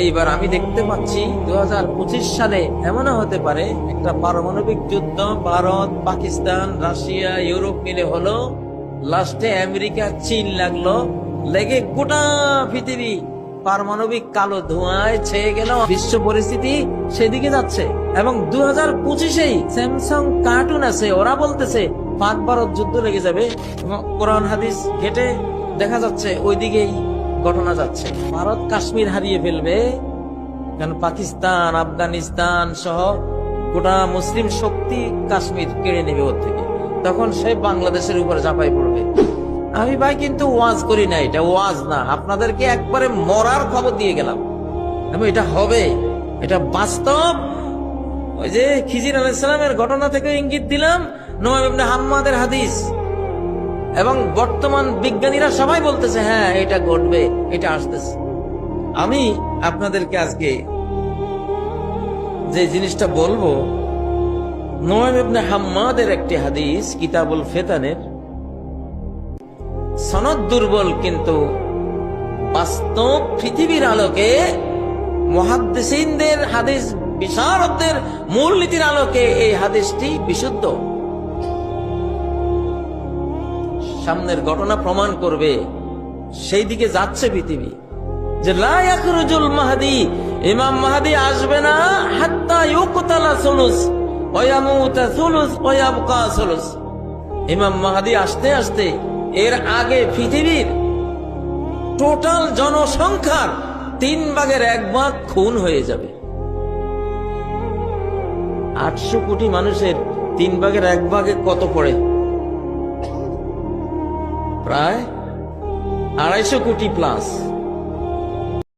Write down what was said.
এইবার আমি দেখতে পাচ্ছি দু হাজার পঁচিশ সালে এমনও হতে পারে, একটা পারমাণবিক যুদ্ধ ভারত, পাকিস্তান, রাশিয়া, ইউরোপ মিলে হলো। লাস্টে আমেরিকা, চীন লাগল। লেগে গোটা পৃথিবী পারমাণবিক কালো ধোঁয়ায় ছেয়ে গেল। বিশ্ব পরিস্থিতি সেদিকে যাচ্ছে। এবং দু হাজার পঁচিশেই স্যামসাং কার্টুন আছে, ওরা বলতেছে পাক ভারত যুদ্ধ লেগে যাবে। কোরআন হাদিস ঘেটে দেখা যাচ্ছে, ওইদিকেই ঘটনা যাচ্ছে। ভারত কাশ্মীর হারিয়ে ফেলবে কারণ পাকিস্তান, আফগানিস্তান সহ গোটা মুসলিম শক্তি কাশ্মীর কেড়ে নেবে ওর থেকে। তখন সে বাংলাদেশের উপরে চাপাই পড়বে। আমি ভাই কিন্তু ওয়াজ করি না, এটা ওয়াজ না। আপনাদেরকে একবারে মরার খবর দিয়ে গেলাম। এবং এটা হবে, এটা বাস্তব। ওই যে খিজির আলাইসালামের ঘটনা থেকে ইঙ্গিত দিলাম নোয়াব হাম্মাদের হাদিস। এবং বর্তমান বিজ্ঞানীরা সবাই বলতেছে হ্যাঁ এটা ঘটবে, এটা আসতেছে। আমি আপনাদেরকে আজকে যে জিনিসটা বলব হাম্মাদের একটি হাদিস, কিতাবুল ফেতানের। সনদ দুর্বল, কিন্তু বাস্তব পৃথিবীর আলোকে মহাদ্দেশিনদের হাদিস, বিশারদদের মূলনীতির আলোকে এই হাদিসটি বিশুদ্ধ। সামনের ঘটনা প্রমাণ করবে। সেই দিকে যাচ্ছে পৃথিবী। যে লায়াকরুজুল মাহাদি, ইমাম মাহাদি আসবে না, হাত্তা ইউকতালা সুলুস, ওয়ায়ামুতা সুলুস, ওয়ায়াবকা সুলুস। ইমাম মাহাদি আসতে আসতে এর আগে পৃথিবীর টোটাল জনসংখ্যার তিন ভাগের এক ভাগ খুন হয়ে যাবে। আটশো কোটি মানুষের তিন ভাগের এক ভাগে কত পড়ে? প্রায় আড়াইশো কোটি প্লাস